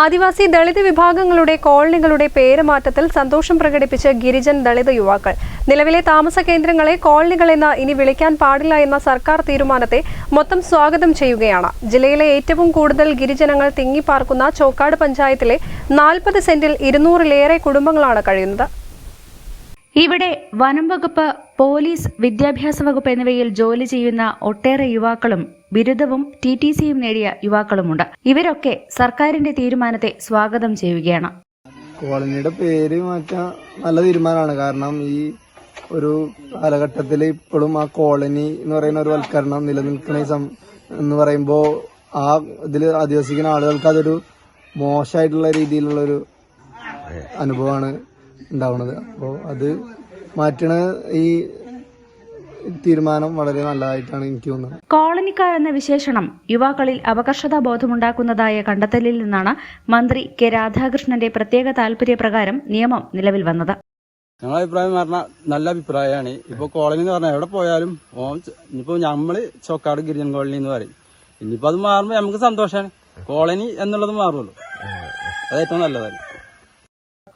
Adivasi Dalit വിഭാഗങ്ങളുടെ കോളനികളുടെ പേരുമാറ്റത്തിൽ സന്തോഷം പ്രകടിപ്പിച്ച് ഗിരിജൻ ദളിത് യുവാക്കൾ. നിലവിലെ താമസ കേന്ദ്രങ്ങളെ കോളനികൾ എന്ന് ഇനി വിളിക്കാൻ പാടില്ല എന്ന സർക്കാർ തീരുമാനത്തെ മൊത്തം സ്വാഗതം ചെയ്യുകയാണ്. ജില്ലയിലെ ഏറ്റവും കൂടുതൽ ഗിരിജനങ്ങൾ തിങ്ങിപ്പാർക്കുന്ന ചോക്കാട് പഞ്ചായത്തിലെ നാൽപ്പത് സെന്റിൽ ഇരുന്നൂറിലേറെ കുടുംബങ്ങളാണ് കഴിയുന്നത്. ഇവിടെ വനം വകുപ്പ് പോലീസ് വിദ്യാഭ്യാസ വകുപ്പ് എന്നിവയിൽ ജോലി ചെയ്യുന്ന ഒട്ടേറെ യുവാക്കളും ബിരുദവും ടി ടി സിയും നേടിയ യുവാക്കളുമുണ്ട്. ഇവരൊക്കെ സർക്കാരിന്റെ തീരുമാനത്തെ സ്വാഗതം ചെയ്യുകയാണ്. കോളനിയുടെ പേര് മാറ്റാൻ നല്ല തീരുമാനമാണ്. കാരണം ഈ ഒരു കാലഘട്ടത്തിൽ ഇപ്പോഴും ആ കോളനി എന്ന് പറയുന്ന ഒരു വൽക്കരണം നിലനിൽക്കുന്ന എന്ന് പറയുമ്പോൾ ആ ഇതിൽ അധിവസിക്കുന്ന ആളുകൾക്ക് അതൊരു മോശമായിട്ടുള്ള രീതിയിലുള്ള ഒരു അനുഭവമാണ്. ഉണ്ടാവുന്നത് അപ്പോൾ അത് മാറ്റണ ഈ തീരുമാനം വളരെ നല്ലതായിട്ടാണ് എനിക്ക് തോന്നുന്നത്. കോളനിക്കാർ എന്ന വിശേഷണം യുവാക്കളിൽ അപകർഷതാ ബോധമുണ്ടാക്കുന്നതായ കണ്ടെത്തലിൽ നിന്നാണ് മന്ത്രി കെ രാധാകൃഷ്ണന്റെ പ്രത്യേക താൽപര്യപ്രകാരം നിയമം നിലവിൽ വന്നത്. ഞങ്ങളെ അഭിപ്രായം പറഞ്ഞാൽ നല്ല അഭിപ്രായമാണ്. ഇപ്പൊ കോളനി എന്ന് പറഞ്ഞാൽ എവിടെ പോയാലും ഓൻ നമ്മൾ ചോക്കാട് ഗിരിജൻ കോളനി എന്ന് പറയും. ഇനിയിപ്പോ അത് മാറുമ്പോൾ നമുക്ക് സന്തോഷമാണ് കോളനി എന്നുള്ളത് മാറുമല്ലോ അത് ഏറ്റവും നല്ലതാണ്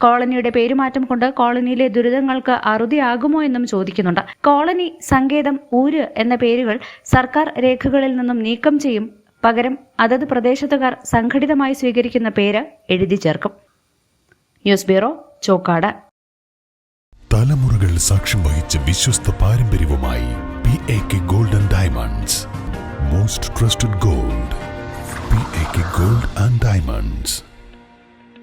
കോളനിയുടെ പേരുമാറ്റം കൊണ്ട് കോളനിയിലെ ദുരിതങ്ങൾക്ക് അറുതിയാകുമോ എന്നും ചോദിക്കുന്നുണ്ട്. കോളനി സങ്കേതം ഊര് എന്ന പേരുകൾ സർക്കാർ രേഖകളിൽ നിന്നും നീക്കം ചെയ്യും. പകരം അതത് പ്രദേശത്തുകാർ സംഘടിതമായി സ്വീകരിക്കുന്ന പേര് എഴുതി ചേർക്കും. News bureau Chokkad. തലമുറകൾ സാക്ഷ്യം വഹിച്ച വിശ്വസ്ത പാരമ്പര്യവുമായി P A K golden diamonds. Most trusted gold P A K gold and diamonds.